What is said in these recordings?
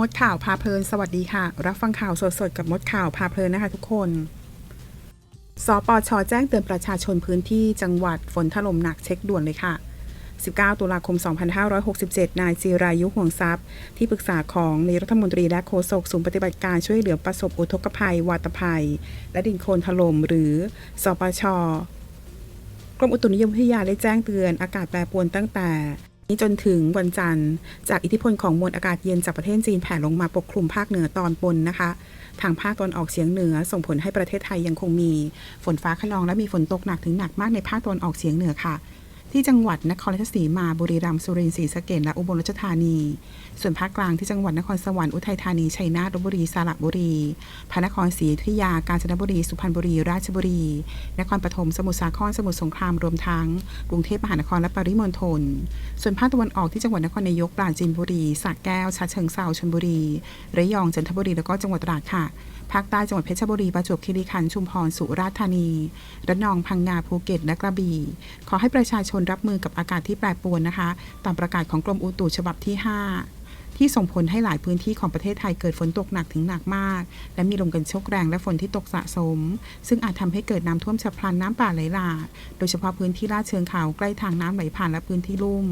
มดข่าวพาเพลินสวัสดีค่ะ รับฟังข่าวสดๆกับมดข่าวพาเพลินนะคะทุกคน สปชแจ้งเตือนประชาชนพื้นที่จังหวัดฝนถล่มหนักเช็คด่วนเลยค่ะ 19 ตุลาคม 2567 นายจีรายุห่วงทรัพย์ ที่ปรึกษาของนายรัฐมนตรีและโฆษกศูนย์ปฏิบัติการช่วยเหลือประสบอุทกภัย วาตภัย และดินโคลนถล่มหรือสปชกรมอุตุนิยมวิทยาได้แจ้งเตือนอากาศแปรปรวนตั้งแต่ นี้จนถึงวันจันทร์ จากอิทธิพลของมวลอากาศเย็นจากประเทศจีนแผ่ลงมาปกคลุมภาคเหนือตอนบนนะคะ ทางภาคตอนออกเฉียงเหนือ ส่งผลให้ประเทศไทยยังคงมีฝนฟ้าขนองและมีฝนตกหนักถึงหนักมากในภาคตอนออกเฉียงเหนือค่ะ ที่จังหวัดนครราชสีมาบุรีรัมย์สุรินทร์ศรีสะเกษและอุบลราชธานี ส่วนภาคกลางที่จังหวัดนครสวรรค์อุทัยธานีชัยนาทลบบุรีสระบุรีพระนครศรีอยุธยากาญจนบุรีสุพรรณบุรี ราชบุรี นครปฐมสมุทรสาครสมุทรสงครามรวมทั้งกรุงเทพมหานครและปริมณฑล ส่วนภาคตะวันออกที่จังหวัดนครนายกปราจีนบุรีสระแก้วฉะเชิงเซาชลบุรีระยองจันทบุรีแล้วก็จังหวัดตราดค่ะภาคใต้จังหวัดเพชรบุรีประจวบคีรีขันธ์ชุมพรสุราษฎร์ธานีระนองพังงาภูเก็ตและกระบี่ ขอให้ประชาชนรับมือกับอากาศที่แปรปรวนนะคะ ตามประกาศของกรมอุตุฉบับที่ 5 ที่ส่งผลให้หลายพื้นที่ของประเทศไทยเกิดฝนตกหนักถึงหนักมาก และมีลมกันโชกแรงและฝนที่ตกสะสม ซึ่งอาจทำให้เกิดน้ำท่วมฉับพลันน้ำป่าไหลหลากโดยเฉพาะพื้นที่ลาดเชิงเขาใกล้ทางน้ำไหลผ่านและพื้นที่ลุ่ม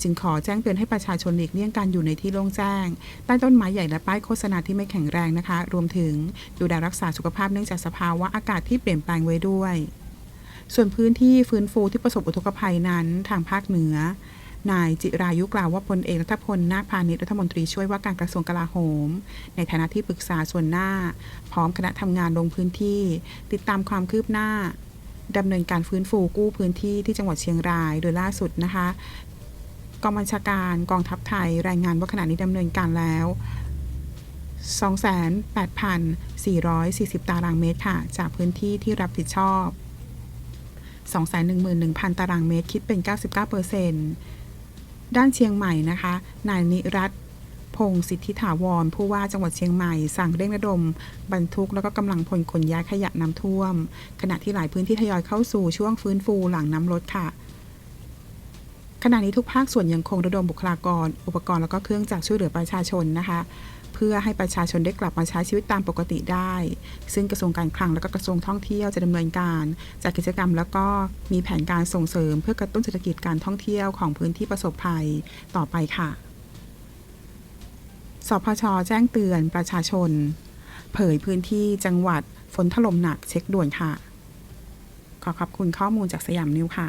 จึงขอแจ้งเตือนให้ประชาชนหลีกเลี่ยงการอยู่ในที่โล่งแจ้ง ใต้ต้นไม้ใหญ่และป้ายโฆษณาที่ไม่แข็งแรงนะคะ รวมถึงดูแลรักษาสุขภาพเนื่องจากสภาวะอากาศที่เปลี่ยนแปลงไว้ด้วย ส่วนพื้นที่ฟื้นฟูที่ประสบอุทกภัยนั้นทางภาคเหนือ นายจิรายุกล่าวว่าพลเอกรัฐพลนาคพาณิชย์รัฐมนตรีช่วยว่าการกระทรวงกลาโหม ในฐานะที่ปรึกษาส่วนหน้า พร้อมคณะทำงานลงพื้นที่ ติดตามความคืบหน้าดำเนินการฟื้นฟูกู้พื้นที่ที่จังหวัดเชียงราย โดยล่าสุดนะคะกองบัญชาการกองทัพไทยรายงานว่าขณะนี้ดำเนินการแล้ว 28,440 ตารางเมตรค่ะ จากพื้นที่ที่รับผิดชอบ 211,000 ตารางเมตรคิดเป็น 99% ด้านเชียงใหม่นะคะ นายนิรัตพงศ์สิทธิถาวร ผู้ว่าจังหวัดเชียงใหม่ สั่งเร่งระดม บรรทุกแล้วก็กำลังพลขนย้ายขยะน้ำท่วม ขณะที่หลายพื้นที่ทยอยเข้าสู่ช่วงฟื้นฟูหลังน้ำลดค่ะ ขณะนี้ทุกภาคส่วนยังคงระดมบุคลากร อุปกรณ์แล้วก็เครื่องจักรช่วยเหลือประชาชนนะคะ เพื่อให้ประชาชนได้กลับมาใช้ชีวิตตามปกติได้ ซึ่งกระทรวงการคลังและก็กระทรวงท่องเที่ยวจะดำเนินการจัดกิจกรรม แล้วก็มีแผนการส่งเสริม เพื่อกระตุ้นเศรษฐกิจการท่องเที่ยวของพื้นที่ประสบภัยต่อไปค่ะ สพชแจ้งเตือนประชาชน เผยพื้นที่จังหวัดฝนถล่มหนักเช็คด่วนค่ะ ขอขอบคุณข้อมูลจากสยามนิวค่ะ